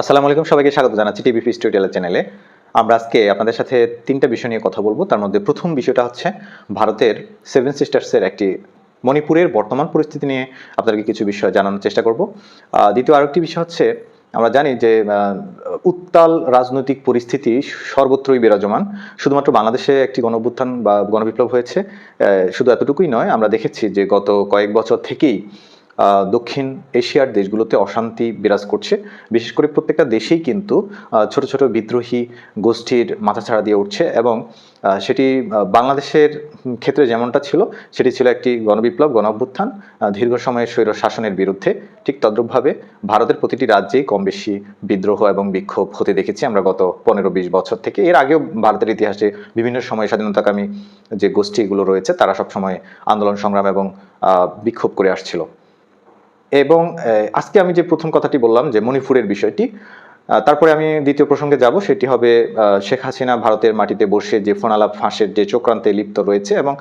আসসালামু আলাইকুম, সবাইকে স্বাগত জানাচ্ছি টিভি ফিস টিউটোরিয়াল চ্যানেলে। আমরা আজকে আপনাদের সাথে তিনটা বিষয় নিয়ে কথা বলব। তার মধ্যে প্রথম বিষয়টা হচ্ছে ভারতের সেভেন সিস্টার্সের একটি মণিপুরের বর্তমান পরিস্থিতি নিয়ে আপনাদেরকে কিছু বিষয় জানানোর চেষ্টা করব। দ্বিতীয় আরেকটি বিষয় হচ্ছে, আমরা জানি যে উত্তাল রাজনৈতিক পরিস্থিতি সর্বত্রই বিরাজমান। শুধুমাত্র বাংলাদেশে একটি গণঅভ্যুত্থান বা গণবিপ্লব হয়েছে শুধু এতটুকুই নয়, আমরা দেখেছি যে গত কয়েক বছর থেকেই দক্ষিণ এশিয়ার দেশগুলোতে অশান্তি বিরাজ করছে। বিশেষ করে প্রত্যেকটা দেশেই কিন্তু ছোট ছোট বিদ্রোহী গোষ্ঠীর মাথাছাড়া দিয়ে উঠছে এবং সেটি বাংলাদেশের ক্ষেত্রে যেমনটা ছিল, সেটি ছিল একটি গণবিপ্লব গণ অভ্যুত্থান দীর্ঘ সময়ের স্বৈর শাসনের বিরুদ্ধে। ঠিক তদ্রূপভাবে ভারতের প্রতিটি রাজ্যেই কম বেশি বিদ্রোহ এবং বিক্ষোভ হতে দেখেছি আমরা গত পনেরো বিশ বছর থেকে। এর আগেও ভারতের ইতিহাসে বিভিন্ন সময় স্বাধীনতাকামী যে গোষ্ঠীগুলো রয়েছে, তারা সবসময় আন্দোলন সংগ্রাম এবং বিক্ষোভ করে আসছিল। এবং আজকে আমি যে প্রথম কথাটি বললাম যে মণিপুরের বিষয়টি তারপরে আমি দ্বিতীয় প্রসঙ্গে যাব, সেটি হবে শেখ হাসিনা ভারতের মাটিতে বসে যে ফোনালাপ, ফাঁসের যে চক্রান্তে লিপ্ত রয়েছে এবং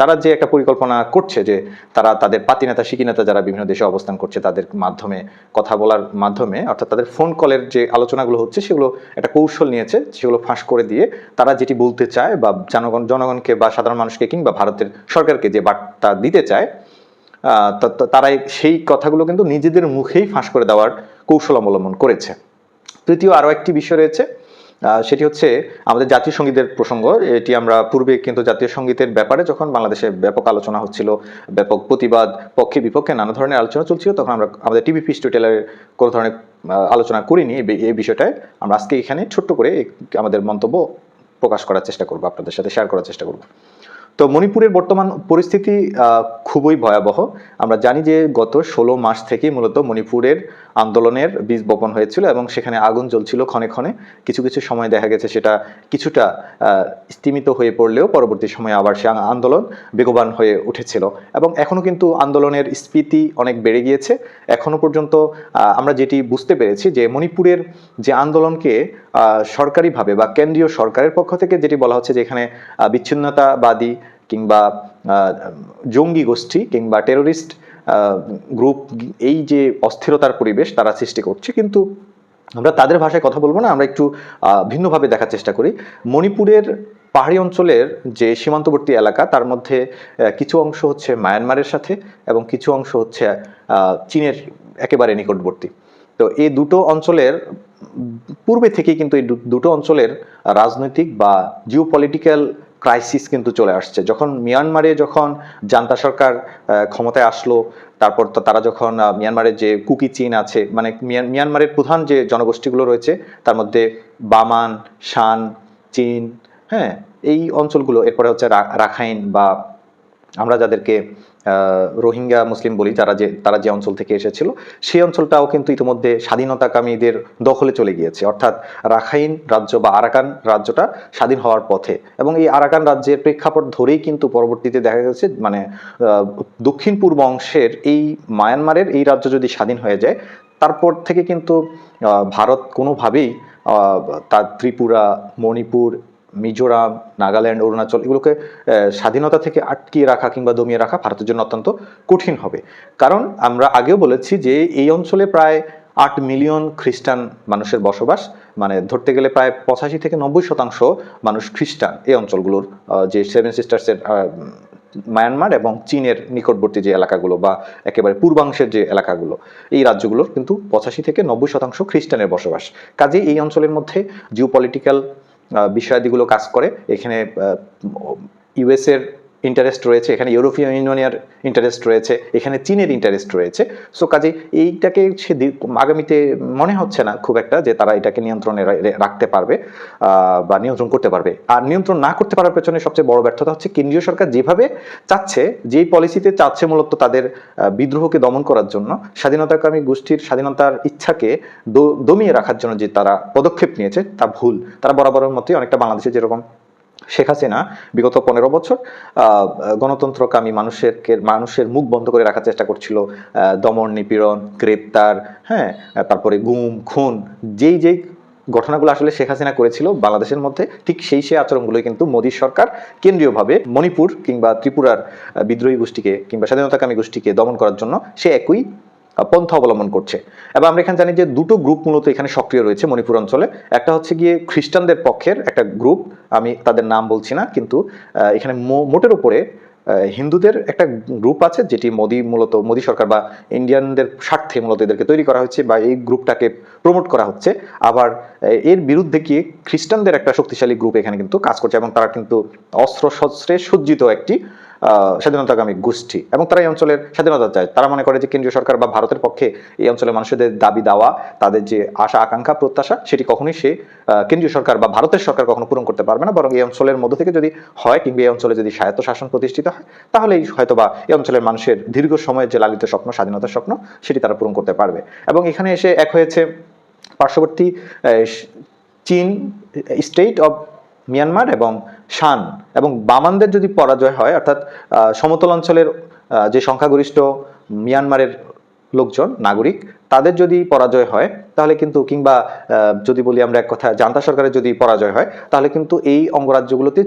তারা যে একটা পরিকল্পনা করছে যে তারা তাদের পাতি নেতা শিকি নেতা যারা বিভিন্ন দেশে অবস্থান করছে তাদের মাধ্যমে কথা বলার মাধ্যমে, অর্থাৎ তাদের ফোন কলের যে আলোচনাগুলো হচ্ছে সেগুলো একটা কৌশল নিয়েছে, সেগুলো ফাঁস করে দিয়ে তারা যেটি বলতে চায় বা জনগণ, জনগণকে বা সাধারণ মানুষকে কিংবা ভারতের সরকারকে যে বার্তা দিতে চায় তারা সেই কথাগুলো কিন্তু নিজেদের মুখেই ফাঁস করে দেওয়ার কৌশল অবলম্বন করেছে। তৃতীয় আরও একটি বিষয় রয়েছে সেটি হচ্ছে আমাদের জাতীয় সঙ্গীতের প্রসঙ্গ। এটি আমরা পূর্বে কিন্তু জাতীয় সঙ্গীতের ব্যাপারে যখন বাংলাদেশে ব্যাপক আলোচনা হচ্ছিল, ব্যাপক প্রতিবাদ, পক্ষে বিপক্ষে নানা ধরনের আলোচনা চলছিল, তখন আমরা আমাদের টিভি পিস টিউটোরিয়ালের কোনো ধরনের আলোচনা করিনি। এই বিষয়টায় আমরা আজকে এখানে ছোট্ট করে আমাদের মন্তব্য প্রকাশ করার চেষ্টা করব, আপনাদের সাথে শেয়ার করার চেষ্টা করব। তো মণিপুরের বর্তমান পরিস্থিতি খুবই ভয়াবহ। আমরা জানি যে গত ষোলো মাস থেকে মূলত মণিপুরের আন্দোলনের বীজ বপন হয়েছিল এবং সেখানে আগুন জ্বলছিল ক্ষণে ক্ষণে। কিছু কিছু সময় দেখা গেছে সেটা কিছুটা স্তিমিত হয়ে পড়লেও পরবর্তী সময়ে আবার সে আন্দোলন বেগবান হয়ে উঠেছিল। এবং এখনও কিন্তু আন্দোলনের স্ফীতি অনেক বেড়ে গিয়েছে। এখনও পর্যন্ত আমরা যেটি বুঝতে পেরেছি যে মণিপুরের যে আন্দোলনকে সরকারিভাবে বা কেন্দ্রীয় সরকারের পক্ষ থেকে যেটি বলা হচ্ছে যে এখানে বিচ্ছিন্নতাবাদী কিংবা জঙ্গি গোষ্ঠী কিংবা টেরোরিস্ট গ্রুপ এই যে অস্থিরতার পরিবেশ তারা সৃষ্টি করছে, কিন্তু আমরা তাদের ভাষায় কথা বলব না, আমরা একটু ভিন্নভাবে দেখার চেষ্টা করি। মণিপুরের পাহাড়ি অঞ্চলের যে সীমান্তবর্তী এলাকা, তার মধ্যে কিছু অংশ হচ্ছে মায়ানমারের সাথে এবং কিছু অংশ হচ্ছে চীনের একেবারে নিকটবর্তী। তো এই দুটো অঞ্চলের, পূর্বে থেকেই কিন্তু এই দুটো অঞ্চলের রাজনৈতিক বা জিও পলিটিক্যাল ক্রাইসিস কিন্তু চলে আসছে। যখন মিয়ানমারে যখন জান্তা সরকার ক্ষমতায় আসলো, তারপর তারা যখন মিয়ানমারের যে কুকি চীন আছে মানে মিয়ানমারের প্রধান যে জনগোষ্ঠীগুলো রয়েছে, তার মধ্যে বামান, শান, চীন হ্যাঁ এই অঞ্চলগুলো, এরপরে হচ্ছে রাখাইন বা আমরা যাদেরকে রোহিঙ্গা মুসলিম বলি, যারা যে, তারা যে অঞ্চল থেকে এসেছিল, সেই অঞ্চলটাও কিন্তু ইতিমধ্যে স্বাধীনতাকামীদের দখলে চলে গিয়েছে। অর্থাৎ রাখাইন রাজ্য বা আরাকান রাজ্যটা স্বাধীন হওয়ার পথে। এবং এই আরাকান রাজ্যের প্রেক্ষাপট ধরেই কিন্তু পরবর্তীতে দেখা গেছে মানে দক্ষিণ পূর্ব অংশের এই মায়ানমারের এই রাজ্য যদি স্বাধীন হয়ে যায়, তারপর থেকে কিন্তু ভারত কোনোভাবেই তার ত্রিপুরা, মণিপুর মিজোরাম, নাগাল্যান্ড, অরুণাচল এগুলোকে স্বাধীনতা থেকে আটকিয়ে রাখা কিংবা দমিয়ে রাখা ভারতের জন্য অত্যন্ত কঠিন হবে। কারণ আমরা আগেও বলেছি যে এই অঞ্চলে প্রায় আট মিলিয়ন খ্রিস্টান মানুষের বসবাস মানে ধরতে গেলে প্রায় পঁচাশি থেকে নব্বই শতাংশ মানুষ খ্রিস্টান এই অঞ্চলগুলোর যে সেভেন সিস্টার্সের মায়ানমার এবং চীনের নিকটবর্তী যে এলাকাগুলো বা একেবারে পূর্বাংশের যে এলাকাগুলো, এই রাজ্যগুলোর কিন্তু পঁচাশি থেকে নব্বই শতাংশ খ্রিস্টানের বসবাস। কাজেই এই অঞ্চলের মধ্যে জিও পলিটিক্যাল বিষয়াদিগুলো কাজ করে। এখানে ইউএস এর ইন্টারেস্ট রয়েছে, এখানে ইউরোপীয় ইউনিয়নের ইন্টারেস্ট রয়েছে, এখানে চীনের ইন্টারেস্ট রয়েছে। সো কাজে এইটাকে সে আগামীতে মনে হচ্ছে না খুব একটা যে তারা এটাকে নিয়ন্ত্রণে রাখতে পারবে বা নিয়ন্ত্রণ করতে পারবে। আর নিয়ন্ত্রণ না করতে পারার পেছনে সবচেয়ে বড় ব্যর্থতা হচ্ছে কেন্দ্রীয় সরকার যেভাবে চাচ্ছে, যেই পলিসিতে চাচ্ছে মূলত তাদের বিদ্রোহকে দমন করার জন্য, স্বাধীনতাকামী গোষ্ঠীর স্বাধীনতার ইচ্ছাকে দমিয়ে রাখার জন্য যে তারা পদক্ষেপ নিয়েছে, তা ভুল। তারা বরাবরের মতোই অনেকটা বাংলাদেশে যেরকম শেখ হাসিনা বিগত পনেরো বছর গণতন্ত্রকামী মানুষের মানুষের মুখ বন্ধ করে রাখার চেষ্টা করছিল দমন নিপীড়ন, গ্রেপ্তার হ্যাঁ তারপরে গুম, খুন, যেই যেই ঘটনাগুলো আসলে শেখ হাসিনা করেছিল বাংলাদেশের মধ্যে, ঠিক সেই সেই আচরণগুলোই কিন্তু মোদী সরকার কেন্দ্রীয়ভাবে মণিপুর কিংবা ত্রিপুরার বিদ্রোহী গোষ্ঠীকে কিংবা স্বাধীনতাকামী গোষ্ঠীকে দমন করার জন্য সে একই পন্থা অবলম্বন করছে। এবং আমরা এখানে জানি যে দুটো গ্রুপ মূলত এখানে সক্রিয় রয়েছে মণিপুর অঞ্চলে। একটা হচ্ছে গিয়ে খ্রিস্টানদের পক্ষের একটা গ্রুপ আমি তাদের নাম বলছি না, কিন্তু এখানে মোটের উপরে হিন্দুদের একটা গ্রুপ আছে, যেটি মোদি মূলত, মোদি সরকার বা ইন্ডিয়ানদের স্বার্থে মূলত এদেরকে তৈরি করা হচ্ছে বা এই গ্রুপটাকে প্রমোট করা হচ্ছে। আবার এর বিরুদ্ধে গিয়ে খ্রিস্টানদের একটা শক্তিশালী গ্রুপ এখানে কিন্তু কাজ করছে, এবং তারা কিন্তু অস্ত্র শস্ত্রে সজ্জিত একটি স্বাধীনতাকামী গোষ্ঠী। এবং তারা এই অঞ্চলের স্বাধীনতা চায়। তারা মনে করে যে কেন্দ্রীয় সরকার বা ভারতের পক্ষে এই অঞ্চলের মানুষদের দাবি দাওয়া, তাদের যে আশা, আকাঙ্ক্ষা, প্রত্যাশা, সেটি কখনোই সে কেন্দ্রীয় সরকার বা ভারতের সরকার কখনো পূরণ করতে পারবে না। বরং এই অঞ্চলের মধ্য থেকে যদি হয় কিংবা এই অঞ্চলে যদি স্বায়ত্ত শাসন প্রতিষ্ঠিত হয়, তাহলেই হয়তোবা এই অঞ্চলের মানুষের দীর্ঘ সময়ের যে লালিত স্বপ্ন, স্বাধীনতার স্বপ্ন, সেটি তারা পূরণ করতে পারবে। এবং এখানে এসে এক হয়েছে পার্শ্ববর্তী চীন, স্টেট অফ মিয়ানমার এবং শান এবং বামানদের যদি পরাজয় হয়, অর্থাৎ সমতল অঞ্চলের যে সংখ্যাগরিষ্ঠ মিয়ানমারের লোকজন, নাগরিক, তাদের যদি পরাজয় হয়, তাহলে কিন্তু কিংবা যদি বলি আমরা এক কথা জান্তা সরকারের যদি পরাজয় হয়, তাহলে কিন্তু এই অঙ্গরাজ্যগুলোতে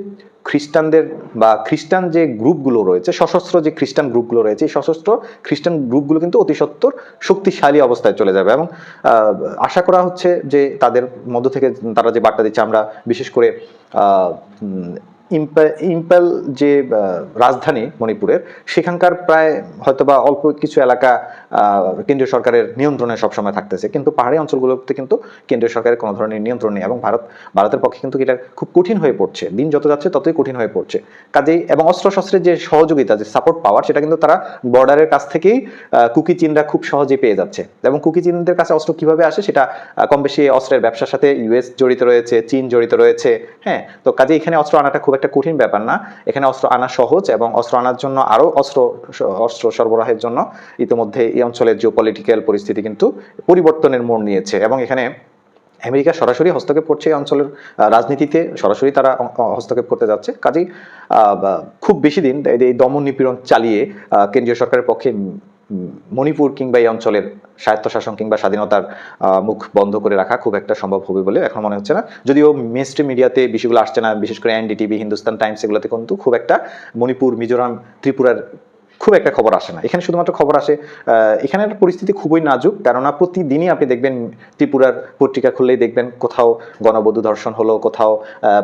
খ্রিস্টানদের বা খ্রিস্টান যে গ্রুপগুলো রয়েছে, সশস্ত্র যে খ্রিস্টান গ্রুপগুলো রয়েছে, এই সশস্ত্র খ্রিস্টান গ্রুপগুলো কিন্তু অতি সত্তর শক্তিশালী অবস্থায় চলে যাবে এবং আশা করা হচ্ছে যে তাদের মধ্য থেকে তারা যে বার্তা দিচ্ছে, আমরা বিশেষ করে ইম্পাল যে রাজধানী মণিপুরের, সেখানকার প্রায় হয়তোবা অল্প কিছু এলাকা কেন্দ্রীয় সরকারের নিয়ন্ত্রণে সবসময় থাকতেছে। কিন্তু পাহাড়ি অঞ্চলগুলোতে কিন্তু কেন্দ্রীয় সরকারের কোনো ধরনের নিয়ন্ত্রণ নেই এবং ভারত, ভারতের পক্ষে কিন্তু এটা খুব কঠিন হয়ে পড়ছে। দিন যত যাচ্ছে, ততই কঠিন হয়ে পড়ছে। কাজেই এবং অস্ত্রশস্ত্রের যে সহযোগিতা, যে সাপোর্ট পাওয়ার সেটা কিন্তু তারা বর্ডারের কাছ থেকেই কুকি চীনরা খুব সহজে পেয়ে যাচ্ছে। এবং কুকি চীনদের কাছে অস্ত্র কীভাবে আসে, সেটা কম বেশি অস্ত্রের ব্যবসার সাথে ইউএস জড়িত রয়েছে, চীন জড়িত রয়েছে। হ্যাঁ তো কাজে এখানে অস্ত্র আনাটা খুব একটা কঠিন ব্যাপার না। এখানে অস্ত্র আনা সহজ এবং অস্ত্র আনার জন্য আরও অস্ত্র অস্ত্র সরবরাহের জন্য ইতিমধ্যে এই অঞ্চলের জিও পলিটিক্যাল পরিস্থিতি কিন্তু পরিবর্তনের মোড় নিয়েছে এবং এখানে আমেরিকা সরাসরি হস্তক্ষেপ করছে এই অঞ্চলের রাজনীতিতে, সরাসরি তারা হস্তক্ষেপ করতে যাচ্ছে। কাজেই খুব বেশি দিন এই- দমন নিপীড়ন চালিয়ে কেন্দ্রীয় সরকারের পক্ষে মণিপুর কিংবা এই অঞ্চলের স্বায়ত্তশাসন কিংবা স্বাধীনতার মুখ বন্ধ করে রাখা খুব একটা সম্ভব হবে বলে এখন মনে হচ্ছে না। যদিও মেস্ট্রি মিডিয়াতে বিষয়গুলো আসছে না, বিশেষ করে এনডিটিভি হিন্দুস্তান টাইমস এগুলোতে কিন্তু খুব একটা মণিপুর, মিজোরাম, ত্রিপুরার খুব একটা খবর আসে না। এখানে শুধুমাত্র খবর আসে এখানের পরিস্থিতি খুবই নাজুক, কেননা প্রতিদিনই আপনি দেখবেন ত্রিপুরার পত্রিকা খুললেই দেখবেন কোথাও গণবধূ ধর্ষণ হলো, কোথাও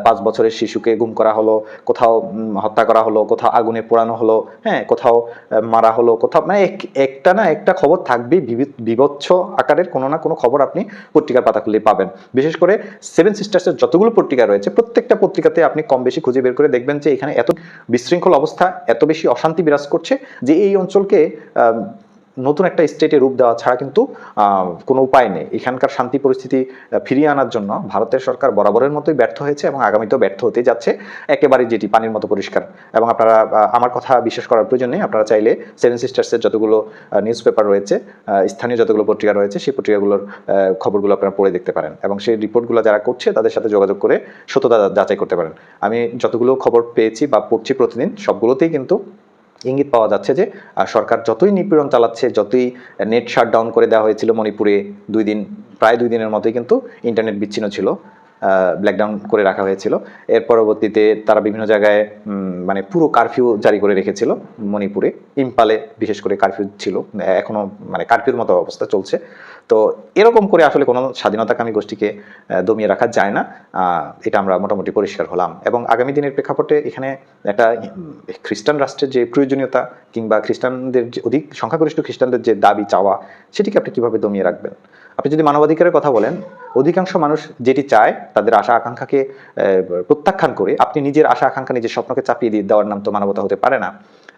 পাঁচ বছরের শিশুকে গুম করা হলো, কোথাও হত্যা করা হলো, কোথাও আগুনে পোড়ানো হলো হ্যাঁ কোথাও মারা হলো, কোথাও মানে এক- একটা না একটা খবর থাকবেই বিভৎস আকারের কোনো না কোনো খবর আপনি পত্রিকার পাতা খুললেই পাবেন। বিশেষ করে সেভেন সিস্টার্সের যতগুলো পত্রিকা রয়েছে, প্রত্যেকটা পত্রিকাতে আপনি কম বেশি খুঁজে বের করে দেখবেন যে এখানে এত বিশৃঙ্খল অবস্থা, এত বেশি অশান্তি বিরাজ করছে যে এই অঞ্চলকে নতুন একটা স্টেটে রূপ দেওয়া ছাড়া কিন্তু কোনো উপায় নেই। এখানকার শান্তি পরিস্থিতি ফিরিয়ে আনার জন্য ভারতের সরকার বরাবরের মতোই ব্যর্থ হয়েছে এবং আগামীতেও ব্যর্থ হতে যাচ্ছে। একেবারে যেটি পানির মতো পরিষ্কার। এবং আপনারা আমার কথা বিশ্বাস করার প্রয়োজন নেই। আপনারা চাইলে সেভেন সিস্টার্সের যতগুলো নিউজ পেপার রয়েছে স্থানীয় যতগুলো পত্রিকা রয়েছে, সেই পত্রিকাগুলোর খবরগুলো আপনারা পড়ে দেখতে পারেন। এবং সেই রিপোর্টগুলো যারা করছে, তাদের সাথে যোগাযোগ করে সত্যতা যাচাই করতে পারেন। আমি যতগুলো খবর পেয়েছি বা পড়ছি প্রতিদিন, সবগুলোতেই কিন্তু ইঙ্গিত পাওয়া যাচ্ছে যে সরকার যতই নিপীড়ন চালাচ্ছে, যতই নেট শাট ডাউন করে দেওয়া হয়েছিল মণিপুরে দুই দিন, প্রায় দুই দিনের মতোই কিন্তু ইন্টারনেট বিচ্ছিন্ন ছিল। ব্ল্যাকডাউন করে রাখা হয়েছিল। এর পরবর্তীতে তারা বিভিন্ন জায়গায় মানে পুরো কারফিউ জারি করে রেখেছিল মণিপুরে। ইম্পালে বিশেষ করে কারফিউ ছিল এখনও মানে কারফিউর মতো অবস্থা চলছে। তো এরকম করে আসলে কোনো স্বাধীনতাকামী গোষ্ঠীকে দমিয়ে রাখা যায় না। এটা আমরা মোটামুটি পরিষ্কার হলাম। এবং আগামী দিনের প্রেক্ষাপটে এখানে একটা খ্রিস্টান রাষ্ট্রের যে প্রয়োজনীয়তা কিংবা খ্রিস্টানদের যে অধিক সংখ্যাগরিষ্ঠ খ্রিস্টানদের যে দাবি চাওয়া, সেটিকে আপনি কীভাবে দমিয়ে রাখবেন? আপনি যদি মানবাধিকারের কথা বলেন, অধিকাংশ মানুষ যেটি চায়, তাদের আশা আকাঙ্ক্ষাকে প্রত্যাখ্যান করে আপনি নিজের আশা আকাঙ্ক্ষা, নিজের স্বপ্নকে চাপিয়ে দিয়ে দেওয়ার নাম তো মানবতা হতে পারে না।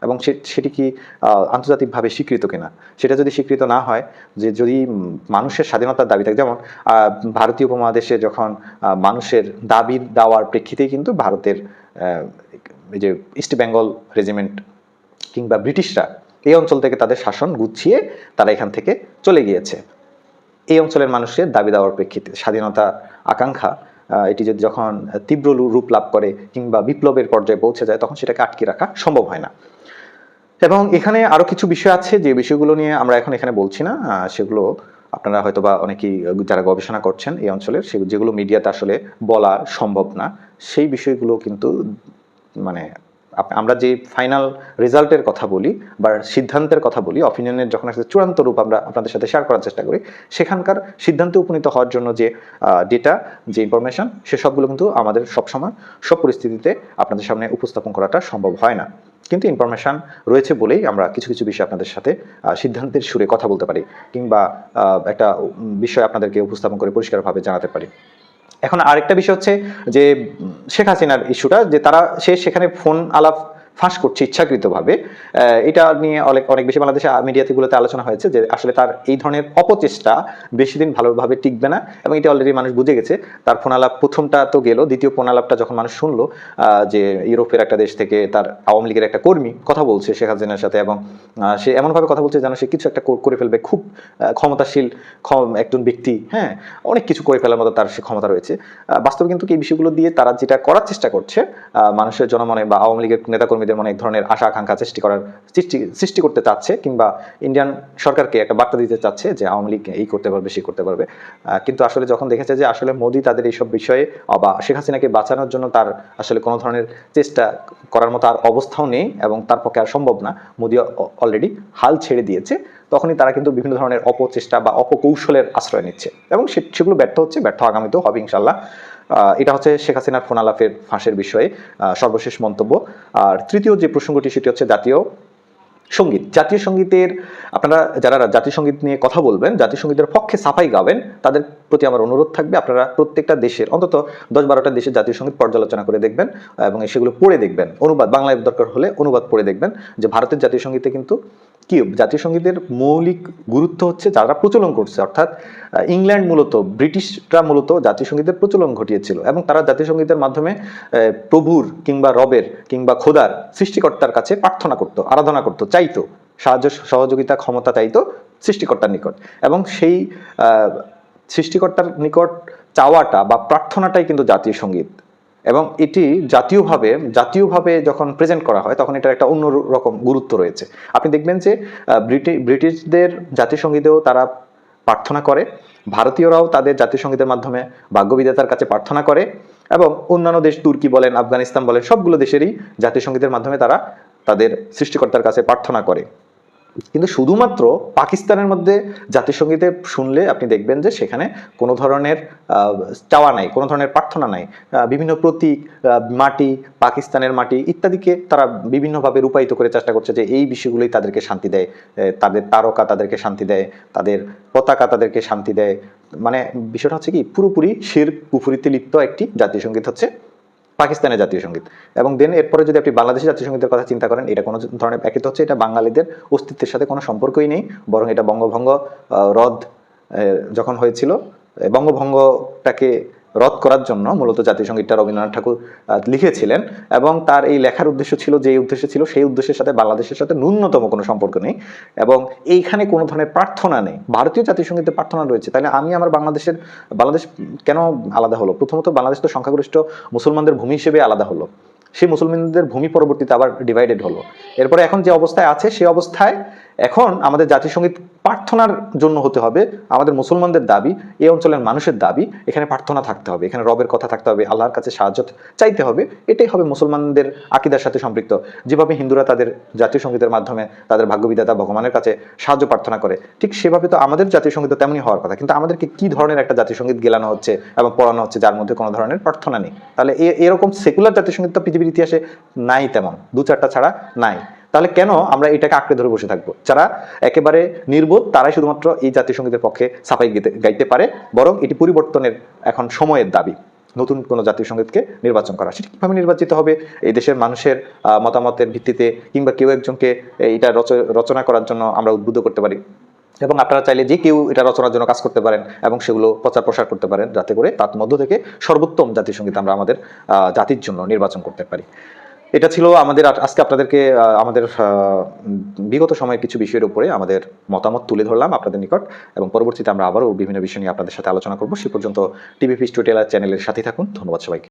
এবং সেটি কি আন্তর্জাতিকভাবে স্বীকৃত কিনা? সেটা যদি স্বীকৃত না হয়, যে যদি মানুষের স্বাধীনতার দাবি থাকে, যেমন ভারতীয় উপমহাদেশে যখন মানুষের দাবি দেওয়ার প্রেক্ষিতেই কিন্তু ভারতের এই যে ইস্ট বেঙ্গল রেজিমেন্ট কিংবা ব্রিটিশরা এই অঞ্চল থেকে তাদের শাসন গুছিয়ে তারা এখান থেকে চলে গিয়েছে। এই অঞ্চলের মানুষের দাবি দেওয়ার প্রেক্ষিতে স্বাধীনতা আকাঙ্ক্ষা এটি যদি যখন তীব্র রূপ লাভ করে কিংবা বিপ্লবের পর্যায়ে পৌঁছে যায়, তখন সেটাকে আটকে রাখা সম্ভব হয় না। এবং এখানে আরও কিছু বিষয় আছে যে বিষয়গুলো নিয়ে আমরা এখন এখানে বলছি না। সেগুলো আপনারা হয়তো বা অনেকেই যারা গবেষণা করছেন এই অঞ্চলের, সে যেগুলো মিডিয়াতে আসলে বলা সম্ভব না, সেই বিষয়গুলো কিন্তু মানে আমরা যে ফাইনাল রেজাল্টের কথা বলি বা সিদ্ধান্তের কথা বলি অপিনিয়নের যখন একটা চূড়ান্ত রূপ আমরা আপনাদের সাথে শেয়ার করার চেষ্টা করি, সেখানকার সিদ্ধান্তে উপনীত হওয়ার জন্য যে ডেটা যে ইনফরমেশন সেসবগুলো কিন্তু আমাদের সবসময় সব পরিস্থিতিতে আপনাদের সামনে উপস্থাপন করাটা সম্ভব হয় না। কিন্তু ইনফরমেশন রয়েছে বলেই আমরা কিছু কিছু বিষয় আপনাদের সাথে সিদ্ধান্তের সুরে কথা বলতে পারি কিংবা একটা বিষয় আপনাদেরকে উপস্থাপন করে পরিষ্কারভাবে জানাতে পারি। এখন আরেকটা বিষয় হচ্ছে যে শেখ হাসিনার ইস্যুটা যে তারা সে সেখানে ফোন আলাপ ফাঁস করছে ইচ্ছাকৃতভাবে। এটা নিয়ে অনেক অনেক বেশি বাংলাদেশে মিডিয়াতে গুলোতে আলোচনা হয়েছে যে আসলে তার এই ধরনের অপচেষ্টা বেশি দিন ভালোভাবে টিকবে না এবং এটা অলরেডি মানুষ বুঝে গেছে। তার ফোন আলাপ প্রথমটা তো গেল, দ্বিতীয় ফোন আলাপটা যখন মানুষ শুনলো যে ইউরোপের একটা দেশ থেকে তার আওয়ামী লীগের একটা কর্মী কথা বলছে শেখ হাসিনার সাথে এবং সে এমনভাবে কথা বলছে যেন সে কিছু একটা করে ফেলবে। খুব ক্ষমতাশীল, ক্ষম- একজন ব্যক্তি হ্যাঁ অনেক কিছু করে ফেলার মতো তার সে ক্ষমতা রয়েছে। বাস্তবে কিন্তু এই বিষয়গুলো দিয়ে তারা যেটা করার চেষ্টা করছে মানুষের জনমনে বা আওয়ামী লীগের নেতাকর্মীদের মনে এক ধরনের আশা, আকাঙ্ক্ষা সৃষ্টি করার সৃষ্টি সৃষ্টি করতে চাচ্ছে কিংবা ইন্ডিয়ান সরকারকে একটা বার্তা দিতে চাচ্ছে যে আওয়ামী লীগ এই করতে পারবে, সেই করতে পারবে। কিন্তু আসলে যখন দেখেছে যে আসলে মোদী তাদের এইসব বিষয়ে বা শেখ হাসিনাকে বাঁচানোর জন্য তার আসলে কোনো ধরনের চেষ্টা করার মতো আর অবস্থাও নেই এবং তার পক্ষে আর সম্ভব না। মোদী অলরেডি হাল ছেড়ে দিয়েছে। তখনই তারা কিন্তু বিভিন্ন ধরনের অপচেষ্টা বা অপকৌশলের আশ্রয় নিচ্ছে এবং সেগুলো ব্যর্থ হচ্ছে, ব্যর্থ আগামীতেও হবে ইনশাল্লাহ এটা হচ্ছে শেখ হাসিনার ফোন আলাপের ফাঁসের বিষয়ে সর্বশেষ মন্তব্য। আর তৃতীয় যে প্রসঙ্গটি, সেটি হচ্ছে জাতীয় সংগীত। জাতীয় সঙ্গীতের, আপনারা যারা জাতীয় সংগীত নিয়ে কথা বলবেন, জাতীয় সঙ্গীতের পক্ষে সাফাই গাবেন, তাদের প্রতি আমার অনুরোধ থাকবে, আপনারা প্রত্যেকটা দেশের, অন্তত দশ বারোটা দেশের জাতীয় সংগীত পর্যালোচনা করে দেখবেন, এবং সেগুলো পড়ে দেখবেন। অনুবাদ, বাংলায় দরকার হলে অনুবাদ পড়ে দেখবেন, যে ভারতের জাতীয় সঙ্গীতে কিন্তু কি জাতীয় সঙ্গীতের মৌলিক গুরুত্ব হচ্ছে যারা প্রচলন করছে, অর্থাৎ ইংল্যান্ড মূলত, ব্রিটিশরা মূলত জাতীয় সঙ্গীতের প্রচলন ঘটিয়েছিল এবং তারা জাতীয় সঙ্গীতের মাধ্যমে প্রভুর কিংবা রবের কিংবা খোদার সৃষ্টিকর্তার কাছে প্রার্থনা করত, আরাধনা করত, চাইতো, সাহায্য, সহযোগিতা, ক্ষমতা চাইতো সৃষ্টিকর্তার নিকট এবং সেই সৃষ্টিকর্তার নিকট চাওয়াটা বা প্রার্থনাটাই কিন্তু জাতীয় সংগীত এবং এটি জাতীয়ভাবে জাতীয়ভাবে যখন প্রেজেন্ট করা হয়, তখন এটার একটা অন্য রকম গুরুত্ব রয়েছে। আপনি দেখবেন যে ব্রিটি, ব্রিটিশদের জাতীয় সঙ্গীতেও তারা প্রার্থনা করে, ভারতীয়রাও তাদের জাতীয় সঙ্গীতের মাধ্যমে ভাগ্যবিধাতার কাছে প্রার্থনা করে, এবং অন্যান্য দেশ, তুর্কি বলেন, আফগানিস্তান বলেন, সবগুলো দেশেরই জাতীয় সঙ্গীতের মাধ্যমে তারা তাদের সৃষ্টিকর্তার কাছে প্রার্থনা করে। কিন্তু শুধুমাত্র পাকিস্তানের মধ্যে জাতিসংগীতে শুনলে আপনি দেখবেন যে সেখানে কোনো ধরনের চাওয়া নাই, কোনো ধরনের প্রার্থনা নাই। বিভিন্ন প্রতীক মাটি, পাকিস্তানের মাটি ইত্যাদিকে তারা বিভিন্নভাবে রূপায়িত করে চেষ্টা করছে যে এই বিষয়গুলোই তাদেরকে শান্তি দেয়। তাদের তারকা তাদেরকে শান্তি দেয়, তাদের পতাকা তাদেরকে শান্তি দেয়। মানে বিষয়টা হচ্ছে কি, পুরোপুরি শির পুফুরিতে লিপ্ত একটি জাতীয় সংগীত হচ্ছে পাকিস্তানের জাতীয় সংগীত। এবং দেন এরপরে যদি আপনি বাংলাদেশের জাতীয় সঙ্গীতের কথা চিন্তা করেন, এটা কোনো ধরনের প্যাকেট হচ্ছে, এটা বাঙালিদের অস্তিত্বের সাথে কোনো সম্পর্কই নেই, বরং এটা বঙ্গভঙ্গ রদ যখন হয়েছিল বঙ্গভঙ্গটাকে রদ করার জন্য মূলত জাতিসংগীতটা রবীন্দ্রনাথ ঠাকুর লিখেছিলেন এবং তার এই লেখার উদ্দেশ্য ছিল যে উদ্দেশ্য ছিল, সেই উদ্দেশ্যের সাথে বাংলাদেশের সাথে ন্যূনতম কোনো সম্পর্ক নেই এবং এইখানে কোনো ধরনের প্রার্থনা নেই। ভারতীয় জাতীয় সঙ্গীতে প্রার্থনা রয়েছে। তাহলে আমি আমার বাংলাদেশের, বাংলাদেশ কেন আলাদা হলো? প্রথমত বাংলাদেশ তো সংখ্যাগরিষ্ঠ মুসলমানদের ভূমি হিসেবে আলাদা হলো। সেই মুসলমানদের ভূমি পরবর্তীতে আবার ডিভাইডেড হলো। এরপরে এখন যে অবস্থায় আছে, সেই অবস্থায় এখন আমাদের জাতীয় সংগীত প্রার্থনার জন্য হতে হবে, আমাদের মুসলমানদের দাবি, এই অঞ্চলের মানুষের দাবি, এখানে প্রার্থনা থাকতে হবে, এখানে রবের কথা থাকতে হবে, আল্লাহর কাছে সাহায্য চাইতে হবে, এটাই হবে মুসলমানদের আকিদার সাথে সম্পৃক্ত। যেভাবে হিন্দুরা তাদের জাতীয় সঙ্গীতের মাধ্যমে তাদের ভাগ্যবিধাতা ভগবানের কাছে সাহায্য প্রার্থনা করে, ঠিক সেভাবে তো আমাদের জাতীয় সংগীত তেমনই হওয়ার কথা, কিন্তু আমাদেরকে কি ধরনের একটা জাতীয় সংগীত গেলানো হচ্ছে এবং পড়ানো হচ্ছে যার মধ্যে কোনো ধরনের প্রার্থনা নেই? তাহলে এরকম সেকুলার জাতীয় সংগীত তো পৃথিবীর ইতিহাসে নাই তেমন দু চারটা ছাড়া নাই। তাহলে কেন আমরা এটাকে আঁকড়ে ধরে বসে থাকব? যারা একেবারে নির্বোধ, তারাই শুধুমাত্র এই জাতীয় সঙ্গীতের পক্ষে সাফাই গাইতে পারে, বরং এটি পরিবর্তনের এখন সময়ের দাবি। নতুন কোনো জাতীয় সঙ্গীতকে নির্বাচন করা। সেটা কীভাবে নির্বাচিত হবে? এই দেশের মানুষের মতামতের ভিত্তিতে কিংবা কেউ একজনকে এটা রচ- রচনা করার জন্য আমরা উদ্বুদ্ধ করতে পারি। এবং আপনারা চাইলে যে কেউ এটা রচনার জন্য কাজ করতে পারেন এবং সেগুলো প্রচার প্রসার করতে পারেন, যাতে করে তার মধ্য থেকে সর্বোত্তম জাতীয় সংগীত আমরা আমাদের জাতির জন্য নির্বাচন করতে পারি। এটা ছিল আমাদের আজকে আপনাদেরকে আমাদের বিগত সময়ের কিছু বিষয়ের উপরে আমাদের মতামত তুলে ধরলাম আপনাদের নিকট এবং পরবর্তীতে আমরা আবারও বিভিন্ন বিষয় নিয়ে আপনাদের সাথে আলোচনা করব। সে পর্যন্ত টিভি ফিস্টুটেলার চ্যানেলের সাথে থাকুন। ধন্যবাদ সবাইকে।